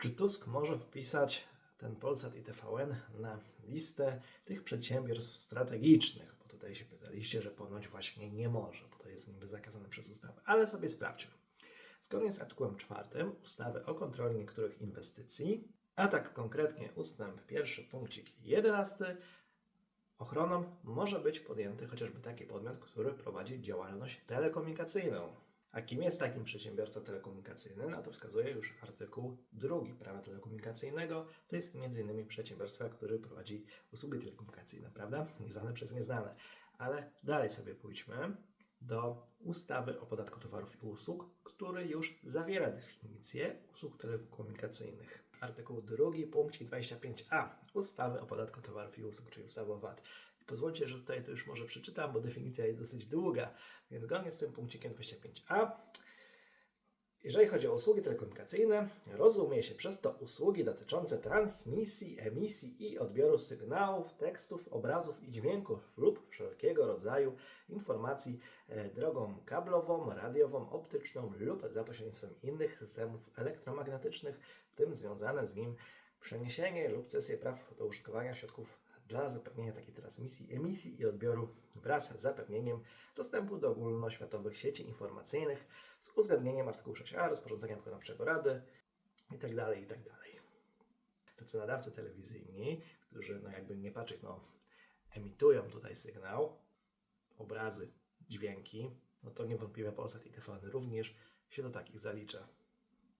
Czy Tusk może wpisać ten Polsat i TVN na listę tych przedsiębiorstw strategicznych? Bo tutaj się pytaliście, że ponoć właśnie nie może, bo to jest niby zakazane przez ustawę. Ale sobie sprawdźmy. Zgodnie z artykułem 4 ustawy o kontroli niektórych inwestycji, a tak konkretnie ustęp pierwszy, punkcik 11, ochroną może być podjęty chociażby taki podmiot, który prowadzi działalność telekomunikacyjną. A kim jest takim przedsiębiorca telekomunikacyjny? Na to wskazuje już artykuł 2 prawa telekomunikacyjnego. To jest m.in. przedsiębiorstwa, który prowadzi usługi telekomunikacyjne, prawda? Nieznane przez nieznane. Ale dalej sobie pójdźmy do ustawy o podatku towarów i usług, który już zawiera definicję usług telekomunikacyjnych. Artykuł 2, punkt 25a ustawy o podatku towarów i usług, czyli ustawy o VAT. Pozwólcie, że tutaj to już może przeczytam, bo definicja jest dosyć długa. Więc zgodnie z tym punkcikiem 25a jeżeli chodzi o usługi telekomunikacyjne, rozumie się przez to usługi dotyczące transmisji, emisji i odbioru sygnałów, tekstów, obrazów i dźwięków lub wszelkiego rodzaju informacji e, drogą kablową, radiową, optyczną lub za pośrednictwem innych systemów elektromagnetycznych, w tym związane z nim przeniesienie lub cesję praw do użytkowania środków dla zapewnienia takiej transmisji, emisji i odbioru wraz z zapewnieniem dostępu do ogólnoświatowych sieci informacyjnych z uwzględnieniem artykułu 6a rozporządzenia wykonawczego Rady itd. itd. Tacy nadawcy telewizyjni, którzy no jakby nie patrzeć, no emitują tutaj sygnał, obrazy, dźwięki, no to niewątpliwie Polsat i TVN również się do takich zalicza.